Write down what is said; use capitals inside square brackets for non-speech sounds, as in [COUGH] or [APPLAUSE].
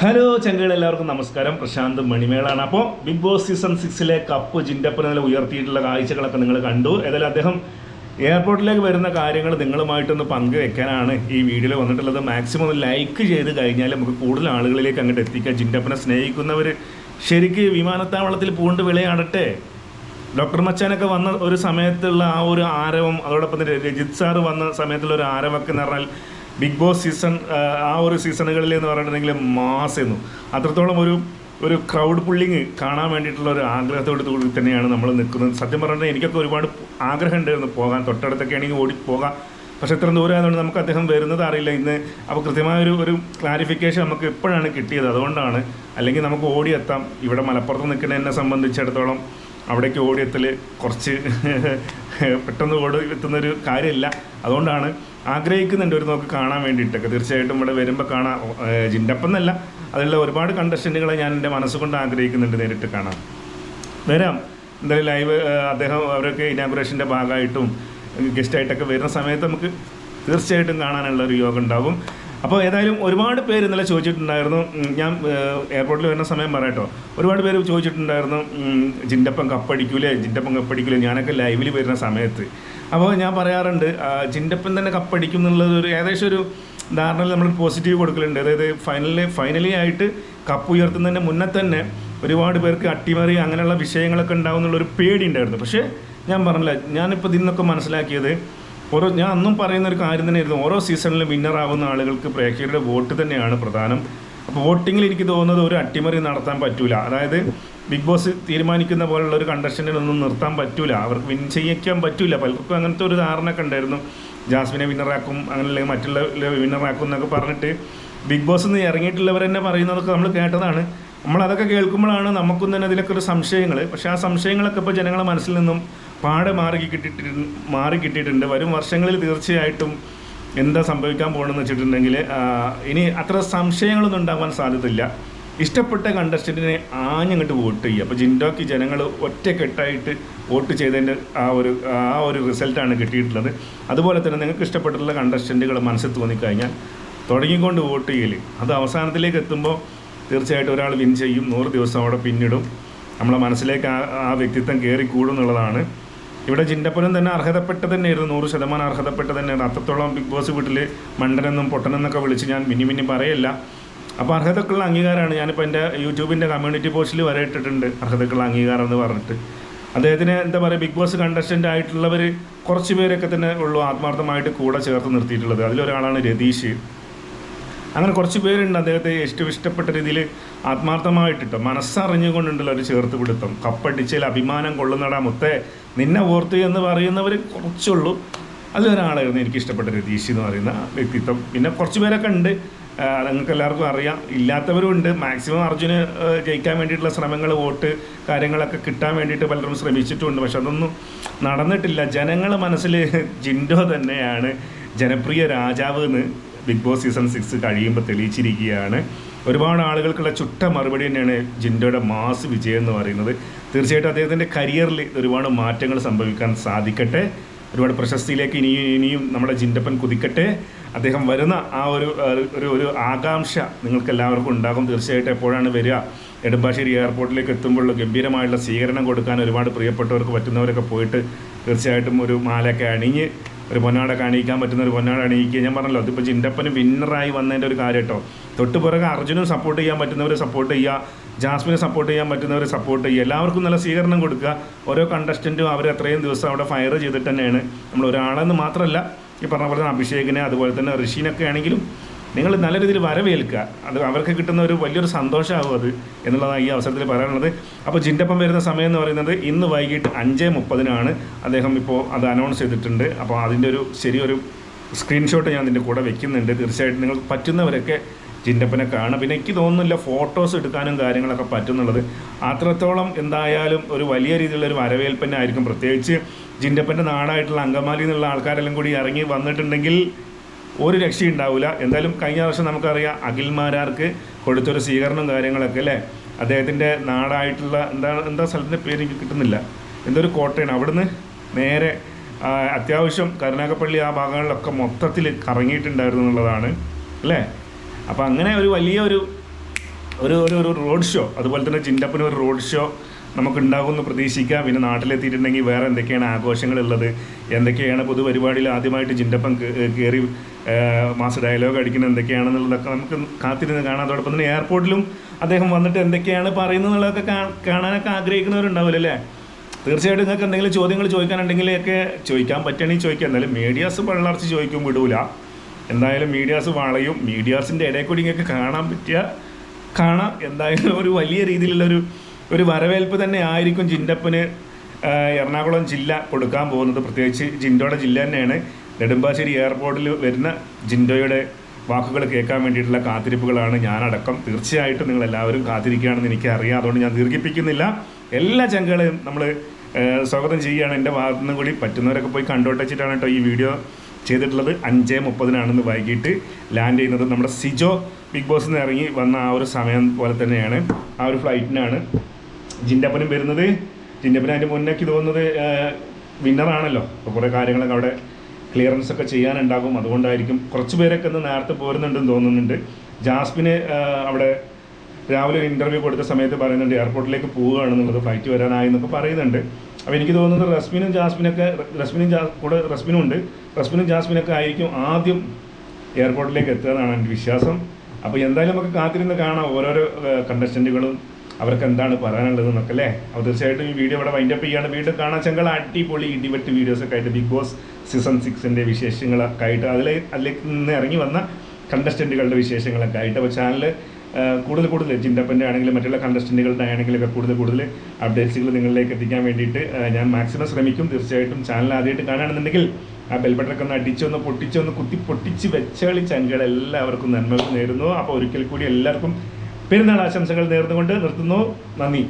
Hello ചങ്കുകൾ എല്ലാവർക്കും നമസ്കാരം. പ്രശാന്ത് മണിമേളാണ്. അപ്പോൾ ബിഗ് ബോസ് സീസൺ സിക്സിലെ കപ്പ് ജിൻഡപ്പന നില ഉയർത്തിയിട്ടുള്ള കാഴ്ചകളൊക്കെ നിങ്ങൾ കണ്ടു. ഏതായാലും അദ്ദേഹം എയർപോർട്ടിലേക്ക് വരുന്ന കാര്യങ്ങൾ നിങ്ങളുമായിട്ടൊന്ന് പങ്കുവെക്കാനാണ് ഈ വീഡിയോയിൽ വന്നിട്ടുള്ളത്. മാക്സിമം ലൈക്ക് ചെയ്ത് കഴിഞ്ഞാൽ നമുക്ക് കൂടുതൽ ആളുകളിലേക്ക് അങ്ങോട്ട് എത്തിക്കാം. ജിൻഡപ്പനെ സ്നേഹിക്കുന്നവർ ശരിക്ക് വിമാനത്താവളത്തിൽ പൂണ്ട് വിളയാടട്ടെ. ഡോക്ടർ മച്ചാനൊക്കെ വന്ന ഒരു സമയത്തുള്ള ആ ഒരു ആരവം അതോടൊപ്പം രജിത് സാറ് വന്ന സമയത്തുള്ള ഒരു ആരവമൊക്കെ എന്ന് പറഞ്ഞാൽ ബിഗ് ബോസ് സീസൺ ആ ഒരു സീസണുകളിൽ എന്ന് പറഞ്ഞിട്ടുണ്ടെങ്കിൽ മാസമായിരുന്നു അത്രത്തോളം ഒരു ഒരു ക്രൗഡ് പുള്ളിങ് കാണാൻ വേണ്ടിയിട്ടുള്ള ഒരു ആഗ്രഹത്തോട് കൂടി തന്നെയാണ് നമ്മൾ നിൽക്കുന്നത്. സത്യം പറഞ്ഞാൽ എനിക്കൊക്കെ ഒരുപാട് ആഗ്രഹം ഉണ്ടായിരുന്നു പോകാൻ. തൊട്ടടുത്തൊക്കെ ആണെങ്കിൽ ഓടി പോകാം. പക്ഷെ ഇത്ര ദൂരം ആയതുകൊണ്ട് നമുക്ക് അദ്ദേഹം വരുന്നത് അറിയില്ല. ഇന്ന് അപ്പോൾ കൃത്യമായ ഒരു ഒരു ക്ലാരിഫിക്കേഷൻ നമുക്ക് എപ്പോഴാണ് കിട്ടിയത്? അതുകൊണ്ടാണ്. അല്ലെങ്കിൽ നമുക്ക് ഓടിയെത്താം. ഇവിടെ മലപ്പുറത്ത് നിൽക്കുന്ന എന്നെ സംബന്ധിച്ചിടത്തോളം അവിടേക്ക് ഓടിയെത്തൽ കുറച്ച് [LAUGHS] പെട്ടെന്ന് ഓടി എത്തുന്നൊരു കാര്യമല്ല അതുകൊണ്ടാണ് ആഗ്രഹിക്കുന്നുണ്ട് ഒരു നോക്ക് കാണാൻ വേണ്ടിയിട്ടൊക്കെ. തീർച്ചയായിട്ടും ഇവിടെ വരുമ്പോൾ കാണാൻ ജിൻഡപ്പെന്നല്ല. അതിലുള്ള ഒരുപാട് കണ്ടസ്റ്റന്റുകളെ ഞാൻ എന്റെ മനസ്സുകൊണ്ട് ആഗ്രഹിക്കുന്നുണ്ട് നേരിട്ട് കാണാൻ. വരാം. എന്തായാലും ലൈവ് അദ്ദേഹം അവരൊക്കെ ഇനാഗുറേഷന്റെ ഭാഗമായിട്ടും ഗസ്റ്റായിട്ടൊക്കെ വരുന്ന സമയത്ത് നമുക്ക് തീർച്ചയായിട്ടും കാണാനുള്ള ഒരു യോഗം ഉണ്ടാകും അപ്പോൾ ഏതായാലും ഒരുപാട് പേര് ഇന്നലെ ചോദിച്ചിട്ടുണ്ടായിരുന്നു ഞാൻ എയർപോർട്ടിൽ വരുന്ന സമയം പറയട്ടോ ഒരുപാട് പേര് ചോദിച്ചിട്ടുണ്ടായിരുന്നു ജിൻഡപ്പം കപ്പടിക്കൂലേ ജിൻഡപ്പം കപ്പടിക്കൂലേ ഞാനൊക്കെ ലൈവിൽ വരുന്ന സമയത്ത്. അപ്പോൾ ഞാൻ പറയാറുണ്ട് ജിൻഡപ്പൻ തന്നെ കപ്പടിക്കും എന്നുള്ളത് ഒരു ഏകദേശം ഒരു ധാരണയിൽ നമ്മൾ പോസിറ്റീവ് കൊടുക്കലുണ്ട്. അതായത് ഫൈനലി ഫൈനലി ആയിട്ട് കപ്പ് ഉയർത്തുന്നതിന്റെ മുന്നേ തന്നെ ഒരുപാട് പേർക്ക് അട്ടിമറി അങ്ങനെയുള്ള വിഷയങ്ങളൊക്കെ ഉണ്ടാവും എന്നുള്ളൊരു പേടി ഉണ്ടായിരുന്നു. പക്ഷേ ഞാൻ പറഞ്ഞില്ല ഞാനിപ്പോൾ ഇതിൽ നിന്നൊക്കെ മനസ്സിലാക്കിയത് ഓരോ ഞാൻ അന്നും പറയുന്ന ഒരു കാര്യം തന്നെയായിരുന്നു. ഓരോ സീസണിലും വിന്നറാവുന്ന ആളുകൾക്ക് പ്രേക്ഷകരുടെ വോട്ട് തന്നെയാണ് പ്രധാനം. അപ്പോൾ വോട്ടിങ്ങിൽ എനിക്ക് തോന്നുന്നത് ഒരു അട്ടിമറി നടത്താൻ പറ്റൂല. അതായത് ബിഗ് ബോസ് തീരുമാനിക്കുന്ന പോലുള്ള ഒരു കണ്ടക്ഷനിലൊന്നും നിർത്താൻ പറ്റൂല. അവർക്ക് വിൻ ചെയ്യിക്കാൻ പറ്റൂല. പലർക്കും അങ്ങനത്തെ ഒരു ധാരണ ഒക്കെ ഉണ്ടായിരുന്നു. ജാസ്മിനെ വിന്നറാക്കും അങ്ങനെ അല്ലെങ്കിൽ മറ്റുള്ള വിന്നറാക്കും എന്നൊക്കെ പറഞ്ഞിട്ട് ബിഗ് ബോസ് നിന്ന് ഇറങ്ങിയിട്ടുള്ളവർ തന്നെ പറയുന്നതൊക്കെ നമ്മൾ കേട്ടതാണ്. നമ്മൾ അതൊക്കെ കേൾക്കുമ്പോഴാണ് നമുക്കും തന്നെ അതിലൊക്കെ ഒരു സംശയങ്ങൾ പക്ഷേ ആ സംശയങ്ങളൊക്കെ ഇപ്പോൾ ജനങ്ങളുടെ മനസ്സിൽ നിന്നും പാടെ മാറി കിട്ടിയിട്ട് മാറി കിട്ടിയിട്ടുണ്ട്. വരും വർഷങ്ങളിൽ തീർച്ചയായിട്ടും എന്താ സംഭവിക്കാൻ പോകണമെന്ന് വെച്ചിട്ടുണ്ടെങ്കിൽ ഇനി അത്ര സംശയങ്ങളൊന്നും ഉണ്ടാവാൻ സാധ്യതയില്ല. ഇഷ്ടപ്പെട്ട കണ്ടസ്റ്റന്റിനെ ആഞ്ഞങ്ങോട്ട് വോട്ട് ചെയ്യുക. അപ്പോൾ ജിൻഡോക്ക് ജനങ്ങൾ ഒറ്റക്കെട്ടായിട്ട് വോട്ട് ചെയ്തതിന്റെ ആ ഒരു ആ ഒരു റിസൾട്ടാണ് കിട്ടിയിട്ടുള്ളത്. അതുപോലെ തന്നെ നിങ്ങൾക്ക് ഇഷ്ടപ്പെട്ടിട്ടുള്ള കണ്ടസ്റ്റന്റുകൾ മനസ്സിൽ തോന്നിക്കഴിഞ്ഞാൽ തുടങ്ങിക്കൊണ്ട് വോട്ട് ചെയ്യൽ അത് അവസാനത്തിലേക്ക് എത്തുമ്പോൾ തീർച്ചയായിട്ടും ഒരാൾ വിൻ ചെയ്യും. നൂറ് ദിവസം അവിടെ പിന്നിടും. നമ്മളെ മനസ്സിലേക്ക് ആ വ്യക്തിത്വം കയറി കൂടും എന്നുള്ളതാണ് ഇവിടെ ജിൻഡപ്പനും തന്നെ അർഹതപ്പെട്ട തന്നെയായിരുന്നു. നൂറ് ശതമാനം അർഹതപ്പെട്ട തന്നെയാണ് അത്രത്തോളം ബിഗ് ബോസ് വീട്ടിൽ മണ്ടനെന്നും പൊട്ടനെന്നൊക്കെ വിളിച്ച് ഞാൻ മിനി മിനി പറയല്ല. അപ്പോൾ അർഹതക്കുള്ള അംഗീകാരമാണ്. ഞാനിപ്പോൾ എന്റെ യൂട്യൂബിന്റെ കമ്മ്യൂണിറ്റി പോസ്റ്റിൽ വരെ ഇട്ടിട്ടുണ്ട് അർഹതക്കുള്ള അംഗീകാരം എന്ന് പറഞ്ഞിട്ട്. അദ്ദേഹത്തിന് എന്താ പറയുക ബിഗ് ബോസ് കണ്ടസ്റ്റന്റ് ആയിട്ടുള്ളവർ കുറച്ച് പേരൊക്കെ തന്നെ ഉള്ളൂ ആത്മാർത്ഥമായിട്ട് കൂടെ ചേർത്ത് നിർത്തിയിട്ടുള്ളത്. അതിലൊരാളാണ് രതീഷ്. അങ്ങനെ കുറച്ച് പേരുണ്ട് അദ്ദേഹത്തെ ഏറ്റവും ഇഷ്ടപ്പെട്ട രീതിയിൽ ആത്മാർത്ഥമായിട്ടിട്ടോ. മനസ്സറിഞ്ഞുകൊണ്ടുണ്ടല്ലോ ഒരു ചേർത്ത് പിടുത്തം. കപ്പടിച്ചതിൽ അഭിമാനം കൊള്ളുന്നടാ മുത്തേ. നിന്നെ ഓർത്ത് എന്ന് പറയുന്നവർ കുറച്ചുള്ളൂ. അതിലൊരാളായിരുന്നു എനിക്ക് ഇഷ്ടപ്പെട്ട രതീഷ് എന്ന് പറയുന്ന വ്യക്തിത്വം. പിന്നെ കുറച്ച് പേരൊക്കെ ഉണ്ട്. നിങ്ങൾക്ക് എല്ലാവർക്കും അറിയാം. ഇല്ലാത്തവരും ഉണ്ട്. മാക്സിമം അർജുന് ജയിക്കാൻ വേണ്ടിയിട്ടുള്ള ശ്രമങ്ങൾ വോട്ട് കാര്യങ്ങളൊക്കെ കിട്ടാൻ വേണ്ടിയിട്ട് പലരും ശ്രമിച്ചിട്ടുമുണ്ട് പക്ഷെ അതൊന്നും നടന്നിട്ടില്ല. ജനങ്ങളുടെ മനസ്സിൽ ജിൻഡോ തന്നെയാണ് ജനപ്രിയ രാജാവ് എന്ന് ബിഗ് ബോസ് സീസൺ സിക്സ് കഴിയുമ്പോൾ തെളിയിച്ചിരിക്കുകയാണ്. ഒരുപാട് ആളുകൾക്കുള്ള ചുട്ട മറുപടി തന്നെയാണ് ജിൻഡോയുടെ മാസ് വിജയം എന്ന് പറയുന്നത്. തീർച്ചയായിട്ടും അദ്ദേഹത്തിന്റെ കരിയറിൽ ഒരുപാട് മാറ്റങ്ങൾ സംഭവിക്കാൻ സാധിക്കട്ടെ. ഒരുപാട് പ്രശസ്തിയിലേക്ക് ഇനിയും ഇനിയും നമ്മുടെ ജിൻഡപ്പൻ കുതിക്കട്ടെ. അദ്ദേഹം വരുന്ന ആ ഒരു ഒരു- ഒരു ആകാംക്ഷ നിങ്ങൾക്ക് എല്ലാവർക്കും ഉണ്ടാകും. തീർച്ചയായിട്ടും എപ്പോഴാണ് വരിക? നെടുമ്പാശ്ശേരി എയർപോർട്ടിലേക്ക് എത്തുമ്പോൾ ഗംഭീരമായുള്ള സ്വീകരണം കൊടുക്കാൻ ഒരുപാട് പ്രിയപ്പെട്ടവർക്ക് പറ്റുന്നവരൊക്കെ പോയിട്ട് തീർച്ചയായിട്ടും ഒരു മാലയൊക്കെ അണിഞ്ഞ് ഒരു പൊന്നാടൊക്കെ കാണിക്കാൻ പറ്റുന്ന ഒരു പൊന്നാട അണിയിക്കുക. ഞാൻ പറഞ്ഞല്ലോ അതിപ്പോൾ ചിന്തപ്പനും വിന്നറായി വന്നതിന്റെ ഒരു കാര്യം കേട്ടോ. തൊട്ട് പുറകെ അർജുനും സപ്പോർട്ട് ചെയ്യാൻ പറ്റുന്നവർ സപ്പോർട്ട് ചെയ്യുക ജാസ്മിനെ സപ്പോർട്ട് ചെയ്യാൻ പറ്റുന്നവർ സപ്പോർട്ട് ചെയ്യുക എല്ലാവർക്കും നല്ല സ്വീകരണം കൊടുക്കുക. ഓരോ കണ്ടസ്റ്റന്റും അവർ അത്രയും ദിവസം അവിടെ ഫയർ ചെയ്തിട്ട് തന്നെയാണ്. നമ്മൾ ഒരാളെന്ന് മാത്രമല്ല ഈ പറഞ്ഞ പോലെ തന്നെ അഭിഷേകിനെ അതുപോലെ തന്നെ ഋഷീനൊക്കെ ആണെങ്കിലും നിങ്ങൾ നല്ല രീതിയിൽ വരവേൽക്കുക. അത് അവർക്ക് കിട്ടുന്ന ഒരു വലിയൊരു സന്തോഷമാകും അത് എന്നുള്ളതാണ് ഈ അവസരത്തിൽ പറയാനുള്ളത്. അപ്പോൾ ജിൻഡപ്പം വരുന്ന സമയം എന്ന് പറയുന്നത് ഇന്ന് വൈകിട്ട് അഞ്ച് മുപ്പതിനാണ് അദ്ദേഹം ഇപ്പോൾ അത് അനൗൺസ് ചെയ്തിട്ടുണ്ട്. അപ്പോൾ അതിന്റെ ഒരു ശരിയൊരു സ്ക്രീൻഷോട്ട് ഞാൻ അതിന്റെ കൂടെ വെക്കുന്നുണ്ട്. തീർച്ചയായിട്ടും നിങ്ങൾ പറ്റുന്നവരൊക്കെ ജിൻഡപ്പനെ കാണാം പിന്നെ എനിക്ക് തോന്നുന്നില്ല ഫോട്ടോസ് എടുക്കാനും കാര്യങ്ങളൊക്കെ പറ്റുന്നുള്ളത്. അത്രത്തോളം എന്തായാലും ഒരു വലിയ രീതിയിലുള്ള ഒരു ആയിരിക്കും പ്രത്യേകിച്ച് ജിന്റപ്പന്റെ നാടായിട്ടുള്ള അങ്കമാലി എന്നുള്ള ആൾക്കാരെല്ലാം കൂടി ഇറങ്ങി വന്നിട്ടുണ്ടെങ്കിൽ ഒരു രക്ഷയും ഉണ്ടാവില്ല എന്തായാലും കഴിഞ്ഞ വർഷം നമുക്കറിയാം അഖിൽമാരാർക്ക് കൊടുത്തൊരു സ്വീകരണം കാര്യങ്ങളൊക്കെ അല്ലേ? അദ്ദേഹത്തിന്റെ നാടായിട്ടുള്ള എന്താ എന്താ സ്ഥലത്തിന്റെ പേര് എനിക്ക് കിട്ടുന്നില്ല. എന്തൊരു കോട്ടയാണ്. അവിടുന്ന് നേരെ അത്യാവശ്യം കരുനാഗപ്പള്ളി ആ ഭാഗങ്ങളിലൊക്കെ മൊത്തത്തിൽ കറങ്ങിയിട്ടുണ്ടായിരുന്നു എന്നുള്ളതാണ് അല്ലേ? അപ്പോൾ അങ്ങനെ ഒരു വലിയ ഒരു ഒരു ഒരു റോഡ് ഷോ അതുപോലെ തന്നെ ജിൻഡപ്പിന് ഒരു റോഡ് ഷോ നമുക്ക് ഉണ്ടാകുമെന്ന് പ്രതീക്ഷിക്കാം. പിന്നെ നാട്ടിലെത്തിയിട്ടുണ്ടെങ്കിൽ വേറെ എന്തൊക്കെയാണ് ആഘോഷങ്ങളുള്ളത്? എന്തൊക്കെയാണ് പൊതുപരിപാടിയിൽ ആദ്യമായിട്ട് ചിന്തപ്പം കയറി മാസ് ഡയലോഗ് അടിക്കുന്നത് എന്തൊക്കെയാണെന്നുള്ളതൊക്കെ നമുക്ക് കാത്തിരുന്ന് കാണാം. അതോടൊപ്പം തന്നെ എയർപോർട്ടിലും അദ്ദേഹം വന്നിട്ട് എന്തൊക്കെയാണ് പറയുന്നതെന്നുള്ളതൊക്കെ കാണാനൊക്കെ ആഗ്രഹിക്കുന്നവരുണ്ടാവില്ല അല്ലേ? തീർച്ചയായിട്ടും നിങ്ങൾക്ക് എന്തെങ്കിലും ചോദ്യങ്ങൾ ചോദിക്കാനുണ്ടെങ്കിലൊക്കെ ചോദിക്കാൻ പറ്റുകയാണെങ്കിൽ ചോദിക്കാം. എന്നാലും മീഡിയാസ് വള്ളർച്ച ചോദിക്കും വിടൂല. എന്തായാലും മീഡിയാസ് വളയും. മീഡിയാസിന്റെ ഇടയിൽ കൂടി നിങ്ങൾക്ക് കാണാൻ പറ്റിയ കാണാം. എന്തായാലും ഒരു വലിയ രീതിയിലുള്ള ഒരു വരവേൽപ്പ് തന്നെ ആയിരിക്കും ജിൻഡപ്പന് എറണാകുളം ജില്ല കൊടുക്കാൻ പോകുന്നത്. പ്രത്യേകിച്ച് ജിൻഡോയുടെ ജില്ല തന്നെയാണ്. നെടുമ്പാശ്ശേരി എയർപോർട്ടിൽ വരുന്ന ജിൻഡോയുടെ വാക്കുകൾ കേൾക്കാൻ വേണ്ടിയിട്ടുള്ള കാത്തിരിപ്പുകളാണ് ഞാനടക്കം. തീർച്ചയായിട്ടും നിങ്ങൾ എല്ലാവരും കാത്തിരിക്കുകയാണെന്ന് എനിക്ക് അറിയാം അതുകൊണ്ട് ഞാൻ ദീർഘിപ്പിക്കുന്നില്ല. എല്ലാ ചങ്കുകളെയും നമ്മൾ സ്വാഗതം ചെയ്യുകയാണ്. എന്റെ ഭാഗത്തു നിന്ന് കൂടി പറ്റുന്നവരൊക്കെ പോയി കണ്ടോട്ടച്ചിട്ടാണ് കേട്ടോ ഈ വീഡിയോ ചെയ്തിട്ടുള്ളത്. അഞ്ച് മുപ്പതിനാണെന്ന് വൈകിട്ട് ലാൻഡ് ചെയ്യുന്നത് നമ്മുടെ സിജോ ബിഗ് ബോസ് നിന്ന് ഇറങ്ങി വന്ന ആ ഒരു സമയം പോലെ തന്നെയാണ്. ആ ഒരു ഫ്ലൈറ്റിനാണ്. ജിൻഡപ്പനും വരുന്നത്. ജിൻഡപ്പന് അതിന്റെ മുന്നേക്ക് തോന്നുന്നത് വിന്നറാണല്ലോ അപ്പോൾ കുറേ കാര്യങ്ങളൊക്കെ അവിടെ ക്ലിയറൻസ് ഒക്കെ ചെയ്യാനുണ്ടാകും. അതുകൊണ്ടായിരിക്കും കുറച്ച് പേരൊക്കെ ഒന്ന് നേരത്തെ പോരുന്നുണ്ടെന്ന് തോന്നുന്നുണ്ട്. ജാസ്മിന് അവിടെ രാവിലെ ഒരു ഇന്റർവ്യൂ കൊടുത്ത സമയത്ത് പറയുന്നുണ്ട് എയർപോർട്ടിലേക്ക് പോവുകയാണെന്നുള്ളത് ഫ്ലൈറ്റ് വരാനായി എന്നൊക്കെ പറയുന്നുണ്ട്. അപ്പോൾ എനിക്ക് തോന്നുന്നത് റസ്മിനും ജാസ്മിനൊക്കെ റസ്മിനും ജാ കൂടെ റസ്മിനും ഉണ്ട്. റസ്മിനും ജാസ്മിനൊക്കെ ആയിരിക്കും ആദ്യം എയർപോർട്ടിലേക്ക് എത്തുക എന്നാണ് എന്റെ വിശ്വാസം. അപ്പോൾ എന്തായാലും നമുക്ക് കാത്തിരുന്ന് കാണാം ഓരോരോ കണ്ടസ്റ്റന്റുകളും അവർക്ക് എന്താണ് പറയാനുള്ളത് എന്നൊക്കെ അല്ലേ അപ്പോൾ തീർച്ചയായിട്ടും ഈ വീഡിയോ ഇവിടെ വൈൻഡപ്പ് ചെയ്യാണ് വീണ്ടും കാണാൻ ചെങ്കൾ അടിപൊളി ഇടിവെട്ട് വീഡിയോസൊക്കെ ആയിട്ട് ബിഗ് ബോസ് സീസൺ സിക്സിന്റെ വിശേഷങ്ങളൊക്കെ ആയിട്ട് അതിലെ അതിലേക്ക് നിന്ന് ഇറങ്ങി വന്ന കണ്ടസ്റ്റന്റുകളുടെ വിശേഷങ്ങളൊക്കെ ആയിട്ട്. അപ്പോൾ ചാനൽ കൂടുതൽ കൂടുതൽ ജിൻഡപ്പന്റെ ആണെങ്കിലും മറ്റുള്ള കണ്ടസ്റ്റന്റുകളുടെ ആണെങ്കിലൊക്കെ കൂടുതൽ കൂടുതൽ അപ്ഡേറ്റ്സുകൾ നിങ്ങളിലേക്ക് എത്തിക്കാൻ വേണ്ടിയിട്ട് ഞാൻ മാക്സിമം ശ്രമിക്കും. തീർച്ചയായിട്ടും ചാനൽ ആദ്യമായിട്ട് കാണുകയാണെന്നുണ്ടെങ്കിൽ ആ ബെൽബട്ടൊക്കെ ഒന്ന് അടിച്ചൊന്ന് പൊട്ടിച്ചൊന്ന് കുത്തി പൊട്ടിച്ച് വെച്ചകളി ചങ്കൾ എല്ലാവർക്കും നന്മകൾ നേരുന്നു. അപ്പോൾ ഒരിക്കൽ കൂടി എല്ലാവർക്കും പെരുന്നാൾ ആശംസകൾ നേർന്നുകൊണ്ട് നിർത്തുന്നു. നന്ദി.